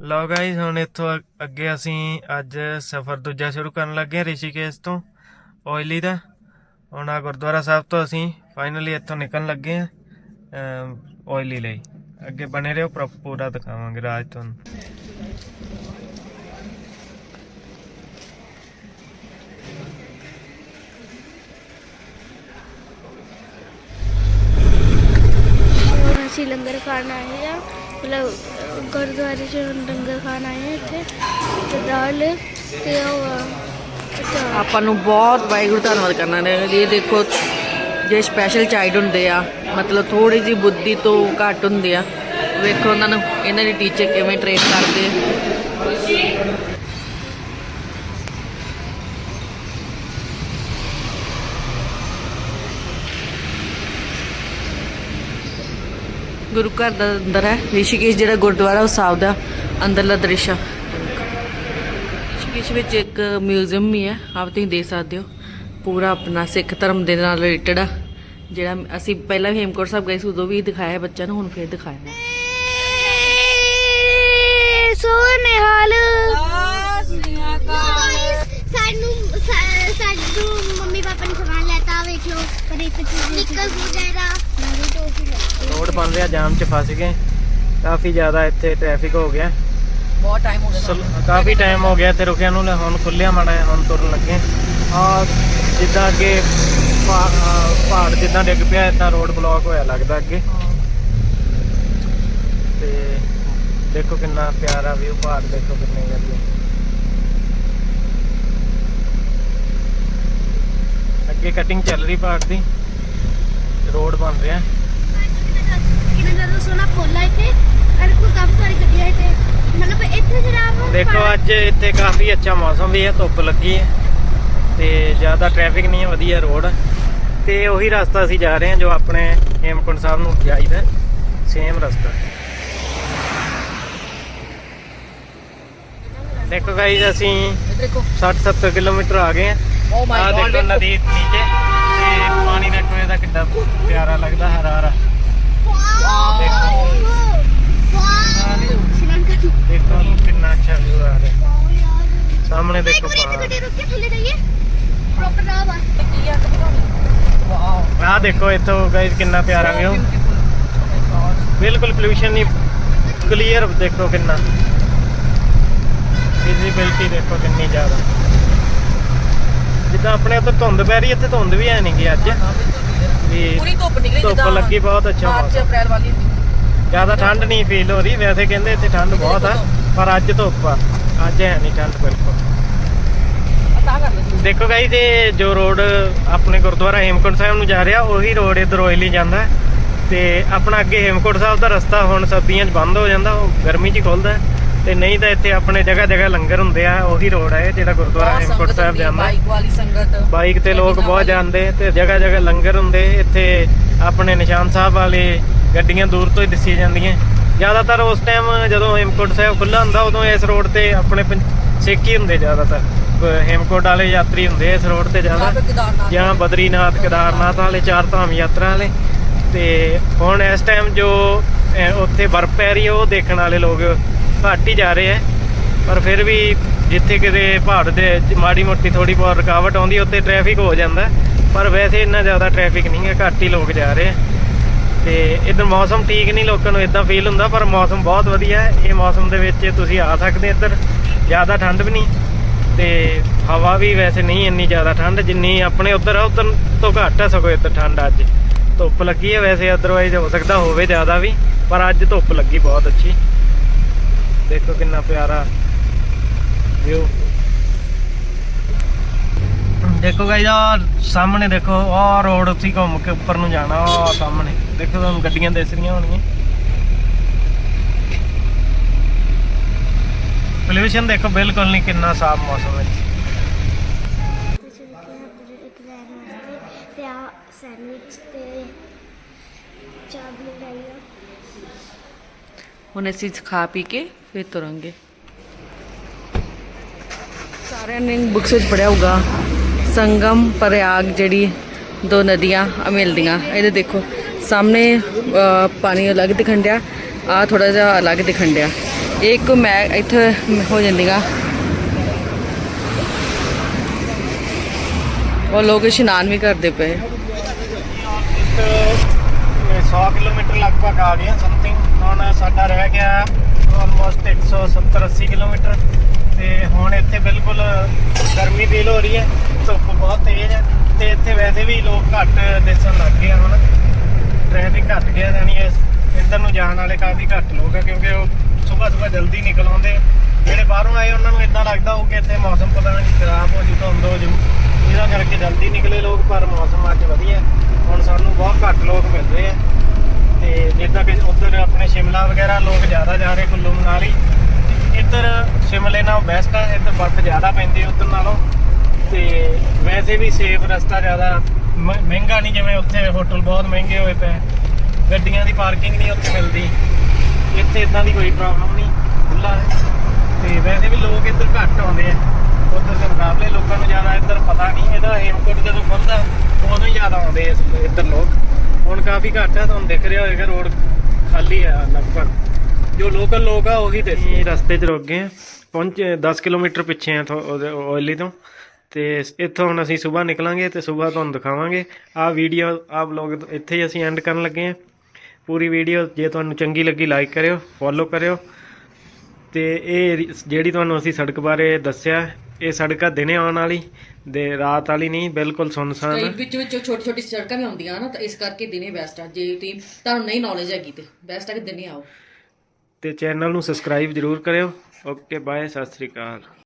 ਲਓ ਗਾਇਸ ਹੁਣ ਇੱਥੋਂ ਅੱਗੇ ਅਸੀਂ ਅੱਜ ਸਫ਼ਰ ਦੂਜਾ ਸ਼ੁਰੂ ਕਰਨ ਲੱਗੇ ਹਾਂ ਰਿਸ਼ੀਕੇਸ਼ ਤੋਂ, ਓਇਲੀ ਦਾ। ਹੁਣ ਆ ਗੁਰਦੁਆਰਾ ਸਾਹਿਬ ਤੋਂ ਅਸੀਂ ਫਾਈਨਲੀ ਇੱਥੋਂ ਨਿਕਲਣ ਲੱਗੇ ਹਾਂ ਓਇਲੀ ਲਈ। ਅੱਗੇ ਬਣੇ ਰਹੋ, ਪ੍ਰੋ- ਪੂਰਾ ਦਿਖਾਵਾਂਗੇ ਰਾਜ ਤੁਹਾਨੂੰ। ਅਸੀਂ ਲੰਗਰ ਖਾਣ ਆਏ ਆ ਮਤਲਬ ਗੁਰਦੁਆਰੇ ਚ ਹੁਣ ਲੰਗਰ ਖਾਣ ਆਏ ਆ ਇੱਥੇ ਤੇ ਦਾਲ ਤੇ ਉਹ ਆ, ਆਪਾਂ ਨੂੰ ਬਹੁਤ ਵਾਹਿਗੁਰੂ ਧੰਨਵਾਦ ਕਰਨਾ ਨੇ ਇਹ ਦੇਖੋ ਜੇ ਸਪੈਸ਼ਲ ਚਾਈਲਡ ਹੁੰਦੇ ਆ ਮਤਲਬ ਥੋੜੀ ਜੀ ਬੁੱਧੀ ਤੋਂ ਘੱਟ ਹੁੰਦੇ ਆ। ਵੇਖੋ ਉਹਨਾਂ ਨੂੰ ਇਹਨਾਂ ਦੇ ਟੀਚਰ ਕਿਵੇਂ ਟ੍ਰੇਨ ਕਰਦੇ ਗੁਰੂ ਘਰ ਦਾ ਅੰਦਰ ਹੈ। ਰਿਸ਼ੀਕੇਸ਼ ਜਿਹੜਾ ਗੁਰਦੁਆਰਾ, ਉਹ ਸਾਹਿਬ ਦਾ ਅੰਦਰਲਾ ਦ੍ਰਿਸ਼ ਆ। ਰਿਸ਼ੀਕੇਸ਼ ਵਿੱਚ ਇੱਕ ਮਿਊਜ਼ੀਅਮ ਵੀ ਹੈ, ਆਪ ਤੁਸੀਂ ਦੇਖ ਸਕਦੇ ਹੋ। ਪੂਰਾ ਆਪਣਾ ਸਿੱਖ ਧਰਮ ਦੇ ਨਾਲ ਰਿਲੇਟਡ ਆ। ਜਿਹੜਾ ਅਸੀਂ ਪਹਿਲਾਂ ਵੀ ਹੇਮਕੋਟ ਸਾਹਿਬ ਗਏ ਸੀ, ਉਦੋਂ ਵੀ ਦਿਖਾਇਆ ਬੱਚਿਆਂ ਨੂੰ, ਹੁਣ ਫੇਰ ਦਿਖਾਇਆ ਹੈ। ਹਾਲ ਸਾਨੂੰ ਸਾ- ਸਾਨੂੰ ਮੰਮੀ ਪਾਪਾ ਨੇ ਸਮਾਨ ਲੈਤਾ ਵੇਖ ਲਓ ਪਰ ਇੱਕ ਚੀਜ਼ ਨਿਕਲ ਵਗੈਰਾ ਨਾਰੂ ਟੋਫੀ ਲੈ ਰੋਡ ਬਣ ਰਿਹਾ ਜਾਮ 'ਚ ਫਸ ਗਏ। ਕਾਫੀ ਜ਼ਿਆਦਾ ਇੱਥੇ ਟ੍ਰੈਫਿਕ ਹੋ ਗਿਆ। ਬਹੁਤ ਟਾਈਮ ਹੋ ਸਲ- ਕਾਫੀ ਟਾਈਮ ਹੋ ਗਿਆ ਇੱਥੇ ਰੁਕਿਆ ਨੂੰ ਹੁਣ ਖੁੱਲਿਆ ਮਾੜਾ ਹੁਣ ਤੁਰਨ ਲੱਗੇ। ਆ ਜਿੱਦਾਂ ਅੱਗੇ ਪਹਾੜ ਜਿੱਦਾਂ ਡਿੱਗ ਪਿਆ ਇਦਾਂ ਰੋਡ ਬਲੌਕ ਹੋਇਆ ਲੱਗਦਾ ਅੱਗੇ। ਤੇ ਦੇਖੋ ਕਿੰਨਾ ਪਿਆਰਾ ਵਿਊ ਪਹਾੜ ਦੇਖੋ ਕਿੰਨੇ ਵਧੀਆ। ਅੱਗੇ ਕਟਿੰਗ ਚੱਲ ਰਹੀ ਪਹਾੜ ਦੀ। ਰੋਡ ਬਣ ਰਿਹਾ। ਜ਼ਿਆਦਾ ਸੋਹਣਾ ਪੋਲਾ ਇੱਥੇ ਅਰ ਕੋ ਕਾਫੀ ਸਾਰੀ ਗੱਡੀਆਂ ਇੱਥੇ ਮਤਲਬ ਇੱਥੇ ਜਿਹੜਾ ਵਾ ਦੇਖੋ ਅੱਜ ਇੱਥੇ ਕਾਫੀ ਅੱਛਾ ਮੌਸਮ ਵੀ ਹੈ ਧੁੱਪ ਲੱਗੀ ਹੈ ਤੇ ਜ਼ਿਆਦਾ ਟ੍ਰੈਫਿਕ ਨਹੀਂ ਹੈ ਵਧੀਆ ਰੋਡ। ਤੇ ਉਹੀ ਰਸਤਾ ਅਸੀਂ ਜਾ ਰਹੇ ਹਾਂ ਜੋ ਆਪਣੇ ਹੇਮਕੁੰਟ ਸਾਹਿਬ ਨੂੰ ਜਾਈਦਾ ਸੇਮ ਰਸਤਾ। ਦੇਖੋ ਗਾਈਜ਼ ਅਸੀਂ ਦੇਖੋ। 60 70 ਕਿਲੋਮੀਟਰ ਆ ਗਏ ਓ ਹਾਂ ਮਾਈ ਆ ਦੇਖੋ ਨਦੀ ਨੀਚੇ ਤੇ ਪਾਣੀ ਦੇਖੋ ਇਹਦਾ ਕਿੰਨਾ ਪਿਆਰਾ ਲੱਗਦਾ ਹਰਾ ਦੇਖੋ ਕਿੰਨਾ ਅੱਛਾ ਵਿਊ ਆ ਰਿਹਾ ਸਾਹਮਣੇ ਦੇਖੋ ਪਹਾੜ ਦੇਖੋ ਇੱਥੋਂ ਗਾਇਸ ਕਿੰਨਾ ਪਿਆਰਾ ਵਿਊ ਬਿਲਕੁਲ ਪੋਲੂਸ਼ਨ ਨਹੀਂ ਕਲੀਅਰ ਦੇਖੋ ਕਿੰਨਾ। ਵਿਜ਼ਿਬਿਲਟੀ ਦੇਖੋ ਕਿੰਨੀ ਜ਼ਿਆਦਾ। ਜਿੱਦਾਂ ਆਪਣੇ ਉੱਤੇ ਧੁੰਦ ਪੈ ਰਹੀ ਇੱਥੇ ਧੁੰਦ ਵੀ ਹੈ ਨਹੀਂ ਗੀ ਅੱਜ। ਵੀ ਪੂਰੀ ਧੁੱਪ ਨਿਕਲੀ ਧੁੱਪ ਜਿੱਦਾਂ ਲੱਗੀ ਬਹੁਤ ਅੱਛਾ ਮਾਰਚ ਮੌਸਮ। ਅਪ੍ਰੈਲ ਵਾਲੀ ਜ਼ਿਆਦਾ ਠੰਡ ਨਹੀਂ ਫੀਲ ਹੋ ਰਹੀ ਵੈਸੇ ਕਹਿੰਦੇ ਇੱਥੇ ਠੰਡ ਬਹੁਤ ਆ ਪਰ ਅੱਜ ਧੁੱਪ ਆ। ਅੱਜ ਹੈ ਨਹੀਂ ਠੰਡ ਬਿਲਕੁਲ। ਤਾਂ ਕਰ ਲਓ ਦੇਖੋ ਗਾਈ ਤੇ ਜੋ ਰੋਡ ਆਪਣੇ ਗੁਰਦੁਆਰਾ ਹੇਮਕੁੰਟ ਸਾਹਿਬ ਨੂੰ ਜਾ ਰਿਹਾ ਉਹੀ ਰੋਡ ਇਧਰ ਓਇਲੀ ਜਾਂਦਾ ਹੈ। ਤੇ ਆਪਣਾ ਅੱਗੇ ਹੇਮਕੁੰਟ ਸਾਹਿਬ ਦਾ ਰਸਤਾ ਹੁਣ ਸਰਦੀਆਂ 'ਚ ਬੰਦ ਹੋ ਜਾਂਦਾ ਉਹ ਗਰਮੀ 'ਚ ਹੀ ਖੁੱਲਦਾ ਹੈ। ਤੇ ਨਹੀਂ ਤਾਂ ਇੱਥੇ ਆਪਣੇ ਜਗ੍ਹਾ ਜਗ੍ਹਾ ਲੰਗਰ ਹੁੰਦੇ ਆ ਉਹੀ ਰੋਡ ਹੈ ਜਿਹੜਾ ਗੁਰਦੁਆਰਾ ਹੇਮਕੁੰਟ ਸਾਹਿਬ ਜਾਂਦਾ। ਬਾਈਕ ਵਾਲੀ ਸੰਗਤ। ਬਾਈਕ ਤੇ ਲੋਕ ਬਹੁਤ ਜਾਂਦੇ ਤੇ ਜਗ੍ਹਾ ਜਗ੍ਹਾ ਲੰਗਰ ਹੁੰਦੇ ਇੱਥੇ ਆਪਣੇ ਨਿਸ਼ਾਨ ਸਾਹਿਬ ਵਾਲੇ ਗੱਡੀਆਂ ਦੂਰ ਤੋਂ ਹੀ ਦਿਸੀ ਜਾਂਦੀਆਂ। ਜ਼ਿਆਦਾਤਰ ਉਸ ਟਾਈਮ ਜਦੋਂ ਹੇਮਕੁੰਟ ਸਾਹਿਬ ਖੁੱਲਾ ਹੁੰਦਾ ਉਦੋਂ ਇਸ ਰੋਡ ਤੇ ਆਪਣੇ ਸਿੱਖ ਹੀ ਹੁੰਦੇ ਜ਼ਿਆਦਾਤਰ। ਹੇਮਕੁੰਟ ਵਾਲੇ ਯਾਤਰੀ ਹੁੰਦੇ ਇਸ ਰੋਡ ਤੇ ਜ਼ਿਆਦਾ। ਜਾਂ ਬਦਰੀਨਾਥ ਕੇਦਾਰਨਾਥ ਵਾਲੇ ਚਾਰ ਧਾਮ ਯਾਤਰਾ ਵਾਲੇ। ਤੇ ਹੁਣ ਇਸ ਟਾਈਮ ਜੋ ਉੱਥੇ ਬਰਫ਼ ਪੈ ਰਹੀ ਉਹ ਦੇਖਣ ਵਾਲੇ ਲੋਕ ਘੱਟ ਹੀ ਜਾ ਰਹੇ ਹੈ। ਪਰ ਫਿਰ ਵੀ ਜਿੱਥੇ ਕਿਤੇ ਪਹਾੜ ਦੇ ਮਾੜੀ ਮੋਟੀ ਥੋੜੀ ਬਹੁਤ ਰੁਕਾਵਟ ਆਉਂਦੀ, ਉੱਥੇ ਟ੍ਰੈਫਿਕ ਹੋ ਜਾਂਦਾ ਪਰ ਵੈਸੇ ਇੰਨਾ ਜ਼ਿਆਦਾ ਟ੍ਰੈਫਿਕ ਨਹੀਂ ਹੈ, ਘੱਟ ਹੀ ਲੋਕ ਜਾ ਰਹੇ ਹੈ। ਤੇ ਇਧਰ ਮੌਸਮ ਠੀਕ ਨਹੀਂ, ਲੋਕਾਂ ਨੂੰ ਇਦਾਂ ਫੀਲ ਹੁੰਦਾ, ਪਰ ਮੌਸਮ ਬਹੁਤ ਵਧੀਆ ਹੈ। ਇਹ ਮੌਸਮ ਦੇ ਵਿੱਚ ਤੁਸੀਂ ਆ ਸਕਦੇ ਇੱਧਰ, ਜ਼ਿਆਦਾ ਠੰਡ ਵੀ ਨਹੀਂ। ਤੇ ਹਵਾ ਵੀ ਵੈਸੇ ਨਹੀਂ ਇੰਨੀ ਜ਼ਿਆਦਾ ਠੰਡ, ਜਿੰਨੀ ਆਪਣੇ ਉੱਧਰ ਆ, ਉੱਧਰ ਤੋਂ ਘੱਟ ਹੈ ਸਗੋਂ ਇੱਧਰ ਠੰਡ ਅੱਜ। ਧੁੱਪ ਲੱਗੀ ਹੈ ਵੈਸੇ ਅਦਰਵਾਈਜ਼ ਹੋ ਸਕਦਾ ਹੋਵੇ ਜ਼ਿਆਦਾ ਵੀ, ਪਰ ਅੱਜ ਧੁੱਪ ਲੱਗੀ ਬਹੁਤ ਅੱਛੀ। ਦੇਖੋ ਕਿੰਨਾ ਪਿਆਰਾ ਵਿਊ ਦੇਖੋ ਗਾਇਸ ਆ ਸਾਹਮਣੇ ਦੇਖੋ, ਆਹ ਰੋਡ ਉੱਥੇ ਘੁੰਮ ਕੇ ਉੱਪਰ ਨੂੰ ਜਾਣਾ ਆ ਸਾਹਮਣੇ। ਦੇਖੋ ਤੁਹਾਨੂੰ ਗੱਡੀਆਂ ਦਿਸ ਰਹੀਆਂ ਹੋਣਗੀਆਂ। ਪੋਲੂਸ਼ਨ ਦੇਖੋ ਬਿਲਕੁਲ ਨਹੀਂ, ਕਿੰਨਾ ਸਾਫ਼ ਮੌਸਮ ਵਿੱਚ ਹੁਣ ਅਸੀਂ ਖਾ ਪੀ ਕੇ ਫਿਰ ਤੁਰਾਂਗੇ। ਸਾਰਿਆਂ ਨੇ ਬੁੱਕਸ ਵਿੱਚ ਪੜਿਆ ਹੋਊਗਾ। ਸੰਗਮ ਪ੍ਰਯਾਗ ਜਿਹੜੀ ਦੋ ਨਦੀਆਂ ਆ ਮਿਲਦੀਆਂ। ਇਹਦੇ ਦੇਖੋ ਸਾਹਮਣੇ ਪਾਣੀ ਅਲੱਗ ਦਿਖਣ ਡਿਆ ਆ ਥੋੜਾ ਜਿਹਾ ਅਲੱਗ ਦਿਖਣ ਡਿਆ। ਇਹ ਇੱਕ ਮੈਂ ਇੱਥੇ ਹੋ ਜਾਂਦੀਗਾ। ਉਹ ਲੋਕ ਇਸ਼ਨਾਨ ਵੀ ਕਰਦੇ ਪਏ। ਇੱਕ 100 ਕਿਲੋਮੀਟਰ ਲਗਭਗ ਆ ਗਏ ਸਮਥਿੰਗ ਹੁਣ ਸਾਡਾ ਰਹਿ ਗਿਆ ਆਲਮੋਸਟ 170 80 ਕਿਲੋਮੀਟਰ। ਤੇ ਹੁਣ ਇੱਥੇ ਬਿਲਕੁਲ ਗਰਮੀ ਫੀਲ ਹੋ ਰਹੀ ਹੈ, ਧੁੱਪ ਬਹੁਤ ਤੇਜ਼ ਹੈ। ਤੇ ਇੱਥੇ ਵੈਸੇ ਵੀ ਲੋਕ ਘੱਟ ਦਿਸਣ ਲੱਗ ਗਏ ਆ ਹੁਣ। ਟ੍ਰੈਫਿਕ ਘੱਟ ਗਿਆ ਜਾਨੀ ਇਸ ਇੱਧਰ ਨੂੰ ਜਾਣ ਵਾਲੇ ਕਾਫੀ ਘੱਟ ਲੋਕ ਆ, ਕਿਉਂਕਿ ਉਹ ਸਵੇਰ ਸਵੇਰ ਜਲਦੀ ਨਿਕਲ ਆਉਂਦੇ ਜਿਹੜੇ ਬਾਹਰੋਂ ਆਏ, ਉਹਨਾਂ ਨੂੰ ਇਦਾਂ ਲੱਗਦਾ ਹੋਊ ਕਿ ਇੱਥੇ ਮੌਸਮ ਪਤਾ ਨਹੀਂ ਖਰਾਬ ਹੋ ਜੂ ਧੁੰਦ ਹੋ ਜੂ ਇਹਦਾ ਕਰਕੇ ਜਲਦੀ ਨਿਕਲੇ ਲੋਕ, ਪਰ ਮੌਸਮ ਅੱਜ ਵਧੀਆ ਹੁਣ ਸਾਨੂੰ ਬਹੁਤ ਘੱਟ ਲੋਕ ਮਿਲ ਰਹੇ ਆ। ਤੇ ਜਿੱਦਾਂ ਕਿ ਉੱਧਰ ਆਪਣੇ ਸ਼ਿਮਲਾ ਵਗੈਰਾ ਲੋਕ ਜ਼ਿਆਦਾ ਜਾ ਰਹੇ ਕੁੱਲੂ ਮਨਾਲੀ, ਇੱਧਰ ਸ਼ਿਮਲੇ ਨਾਲੋਂ ਬੈਸਟ ਆ, ਇੱਧਰ ਬਰਫ਼ ਜ਼ਿਆਦਾ ਪੈਂਦੀ ਉੱਧਰ ਨਾਲੋਂ। ਤੇ ਵੈਸੇ ਵੀ ਸੇਫ ਰਸਤਾ ਜ਼ਿਆਦਾ, ਮ- ਮਹਿੰਗਾ ਨਹੀਂ ਜਿਵੇਂ ਉੱਥੇ ਹੋਟਲ ਬਹੁਤ ਮਹਿੰਗੇ ਹੋਏ ਪਏ ਗੱਡੀਆਂ ਦੀ ਪਾਰਕਿੰਗ ਨਹੀਂ ਉੱਥੇ ਮਿਲਦੀ। ਇੱਥੇ ਇਦਾਂ ਦੀ ਕੋਈ ਪ੍ਰੋਬਲਮ ਨਹੀਂ ਖੁੱਲਾ ਹੈ। ਤੇ ਵੈਸੇ ਵੀ ਲੋਕ ਇੱਧਰ ਘੱਟ ਆਉਂਦੇ ਆ। ਉੱਧਰ ਦੇ ਮੁਕਾਬਲੇ ਲੋਕਾਂ ਨੂੰ ਜ਼ਿਆਦਾ ਇੱਧਰ ਪਤਾ ਨਹੀਂ, ਇਹਦਾ ਹੇਮਕੁੰਟ ਜਦੋਂ ਖੁੱਲਦਾ ਉਦੋਂ ਹੀ ਜ਼ਿਆਦਾ ਆਉਂਦੇ ਇਸ ਇੱਧਰ ਲੋਕ। ਹੁਣ ਕਾਫੀ ਘੱਟ ਹੈ ਤੁਹਾਨੂੰ ਦਿਖ ਰਿਹਾ ਹੋਏਗਾ, ਰੋਡ ਖਾਲੀ ਹੈ ਲਗਭਗ। ਜੋ ਲੋਕਲ ਲੋਕ ਆ, ਉਹੀ ਤੇ ਰਸਤੇ 'ਚ ਰੁਕ ਗਏ ਆ। ਪਹੁੰਚੇ 10 ਕਿਲੋਮੀਟਰ ਪਿੱਛੇ ਆ ਓਇਲੀ ਤੋਂ। ਤੇ ਇੱਥੋਂ ਹੁਣ ਅਸੀਂ ਸਵੇਰ ਨਿਕਲਾਂਗੇ ਤੇ ਸਵੇਰ ਤੁਹਾਨੂੰ ਦਿਖਾਵਾਂਗੇ। ਆਹ ਵੀਡੀਓ ਆਹ ਵਲੌਗ ਇੱਥੇ ਹੀ ਅਸੀਂ ਐਂਡ ਕਰਨ ਲੱਗੇ ਆ। ਪੂਰੀ ਵੀਡੀਓ ਜੇ ਤੁਹਾਨੂੰ ਚੰਗੀ ਲੱਗੀ ਲਾਈਕ ਕਰਿਓ ਫੋਲੋ ਕਰਿਓ। ਤੇ ਇਹ ਜਿਹੜੀ ਤੁਹਾਨੂੰ ਅਸੀਂ ਸੜਕ ਬਾਰੇ ਦੱਸਿਆ ਇਹ ਸੜਕ ਦਿਨੇ ਆਉਣ ਵਾਲੀ ਦੇ ਰਾਤ ਵਾਲੀ ਨਹੀਂ ਬਿਲਕੁਲ ਸੁਨਸਾਨ ਕਈ ਆ। ਵਿੱਚ ਵਿੱਚ ਛੋਟੀ ਛੋਟੀ ਸੜਕਾਂ ਵੀ ਆਉਂਦੀਆਂ ਨਾ ਤਾਂ ਇਸ ਕਰਕੇ ਦਿਨੇ ਬੈਸਟ ਆ। ਜੇ ਤੁਸੀਂ ਤੁਹਾਨੂੰ ਨਹੀਂ ਨੌਲੇਜ ਹੈਗੀ ਤੇ ਬੈਸਟ ਆ ਕਿ ਦਿਨੇ ਆਓ। ਤੇ ਚੈਨਲ ਨੂੰ ਸਬਸਕ੍ਰਾਈਬ ਜਰੂਰ ਕਰਿਓ। ਓਕੇ ਬਾਏ ਸਤਿ ਸ੍ਰੀ ਅਕਾਲ।